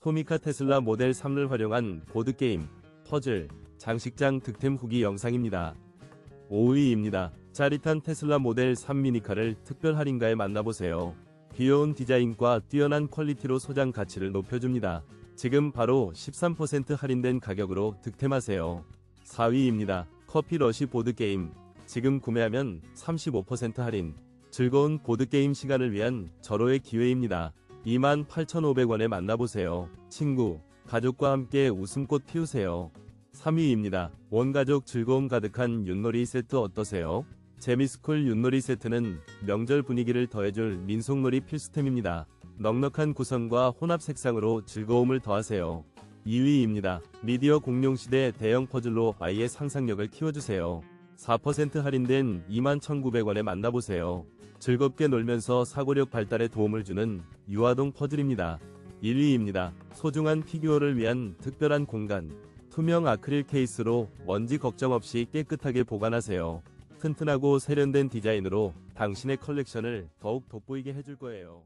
토미카 테슬라 모델 3를 활용한 보드게임, 퍼즐, 장식장 득템 후기 영상입니다. 5위입니다. 짜릿한 테슬라 모델 3 미니카를 특별 할인가에 만나보세요. 귀여운 디자인과 뛰어난 퀄리티로 소장 가치를 높여줍니다. 지금 바로 13% 할인된 가격으로 득템하세요. 4위입니다. 커피 러시 보드게임. 지금 구매하면 35% 할인. 즐거운 보드게임 시간을 위한 절호의 기회입니다. 28,500원에 만나보세요. 친구, 가족과 함께 웃음꽃 피우세요. 3위입니다. 원가족 즐거움 가득한 윷놀이 세트 어떠세요? 재미스쿨 윷놀이 세트는 명절 분위기를 더해줄 민속놀이 필수템입니다. 넉넉한 구성과 혼합 색상으로 즐거움을 더하세요. 2위입니다. 미디어 공룡시대 대형 퍼즐로 아이의 상상력을 키워주세요. 4% 할인된 21,900원에 만나보세요. 즐겁게 놀면서 사고력 발달에 도움을 주는 유아동 퍼즐입니다. 1위입니다. 소중한 피규어를 위한 특별한 공간. 투명 아크릴 케이스로 먼지 걱정 없이 깨끗하게 보관하세요. 튼튼하고 세련된 디자인으로 당신의 컬렉션을 더욱 돋보이게 해줄 거예요.